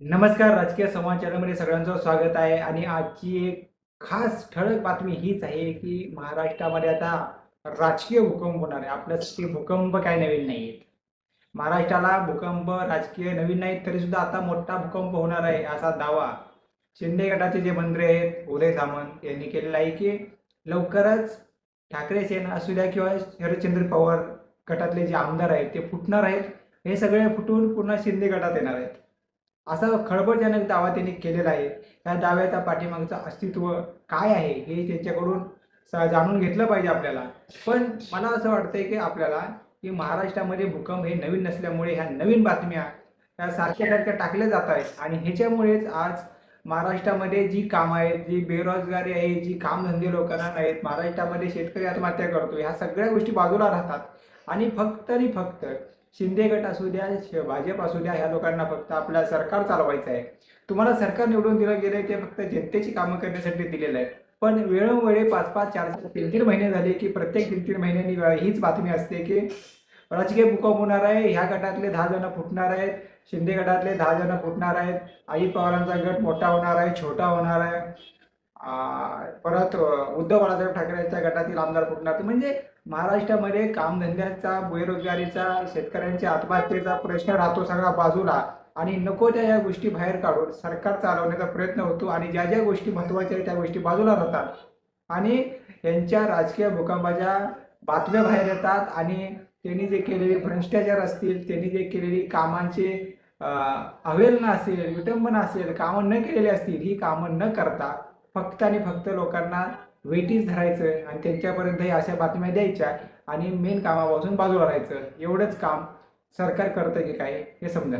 नमस्कार राजकीय संवाद चॅनलमध्ये सगळ्यांचं स्वागत आहे. आणि आजची एक खास ठळक बातमी हीच आहे की महाराष्ट्रामध्ये आता राजकीय भूकंप होणार आहे. आपल्यासाठी भूकंप काय नवीन नाही आहेत महाराष्ट्राला भूकंप राजकीय नवीन नाहीत तरी सुद्धा आता मोठा भूकंप होणार आहे असा दावा शिंदे गटाचे जे मंत्री आहेत उदय सामंत यांनी केलेला आहे की लवकरच ठाकरे सेना असू द्या किंवा शरदचंद्र पवार गटातले जे आमदार आहेत ते फुटणार आहेत. हे सगळे फुटून पुन्हा शिंदे गटात येणार आहेत. असा खळबळजनक दावा त्यांनी केलेला आहे. या दाव्याचा पाठीमागचं अस्तित्व काय आहे हे त्यांच्याकडून स- जाणून घेतलं पाहिजे आपल्याला. पण मला असं वाटतंय की आपल्याला की महाराष्ट्रामध्ये भूकंप हे नवीन नसल्यामुळे ह्या नवीन बातम्या ह्या सारख्या सारख्या टाकल्या जात आहेत. आणि ह्याच्यामुळेच आज महाराष्ट्रामध्ये जी कामं आहेत जी बेरोजगारी आहे जी कामधंदे लोकांना नाहीत महाराष्ट्रामध्ये शेतकरी आत्महत्या करतो ह्या सगळ्या गोष्टी बाजूला राहतात. आणि फक्त आणि फक्त शिंदे गट असू द्या श- भाजप असू द्या ह्या लोकांना फक्त आपलं सरकार चालवायचं आहे. तुम्हाला सरकार निवडून दिलं गेलं ते फक्त जनतेची कामं करण्यासाठी दिलेलं आहे. पण वेळोवेळी पाच पाच चार चार तीन तीन महिने झाले की प्रत्येक तीन तीन महिन्यांनी हीच बातमी असते की राजकीय भूकंप होणार आहे ह्या गटातले दहा जण फुटणार आहेत शिंदे गटातले दहा जण फुटणार आहेत आई पवारांचा गट मोठा होणार आहे छोटा होणार आहे. परत उद्धव बाळासाहेब ठाकरेंच्या गटातील आमदार फुटणार. म्हणजे महाराष्ट्रामध्ये कामधंद्याचा बेरोजगारीचा शेतकऱ्यांच्या आत्महत्येचा प्रश्न राहतो सगळा बाजूला. आणि नको त्या या गोष्टी बाहेर काढून सरकार चालवण्याचा प्रयत्न होतो आणि ज्या ज्या गोष्टी महत्त्वाच्या आहेत त्या गोष्टी बाजूला राहतात. आणि यांच्या राजकीय भूकंपाच्या बातम्या बाहेर येतात आणि त्यांनी जे केलेले भ्रष्टाचार असतील त्यांनी जे केलेली कामांचे अवेलना असेल विटंबना असेल कामं न केलेली असतील ही कामं न करता फक्त आणि फक्त लोकांना वेटीस धरायचं आणि त्यांच्यापर्यंत हे अशा बातम्या द्यायच्या आणि मेन कामापासून बाजूला राहायचं. एवढंच काम सरकार करतं की काय हे समजा